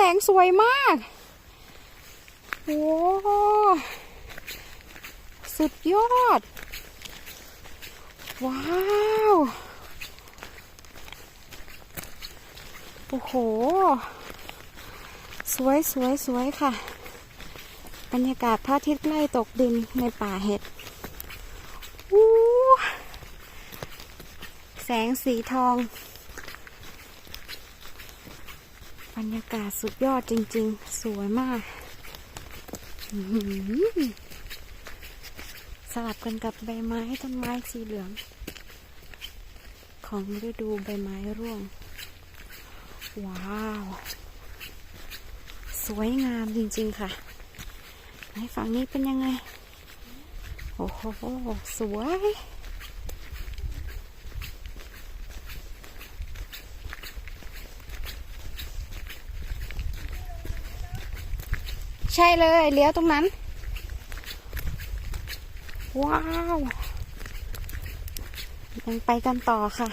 แสงสวยมากโอ้สุดยอด ว้าว โอ้โห สวยสวยสวยค่ะ บรรยากาศพระอาทิตย์ใกล้ตกดินในป่าเห็ดแสงสีทอง บ รรยากาศสุดยอดจริง ๆ สวยมาก สลับกันกับใบไม้ต้นไม้สีเหลือง ของฤดูใบไม้ร่วง ว้าว สวยงามจริง ๆ ค่ะไหนฝั่งนี้เป็นยังไง โอ้โห สวย ใช่เลยเลี้ยวตรงนั้น ว้าวยังไปกันต่อค่ะ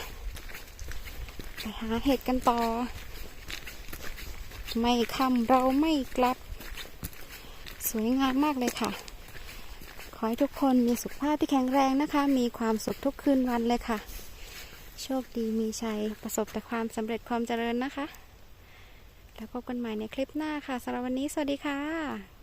ไปหาเห็ดกันต่อ ไม่ค่ำเราไม่กลับ สวยงามมากเลยค่ะ ขอให้ทุกคนมีสุขภาพที่แข็งแรงนะคะ มีความสุขทุกคืนวันเลยค่ะ โชคดีมีชัยประสบแต่ความสำเร็จความเจริญนะคะ แล้วพบกันใหม่ในคลิปหน้าค่ะสำหรับวันนี้สวัสดีค่ะ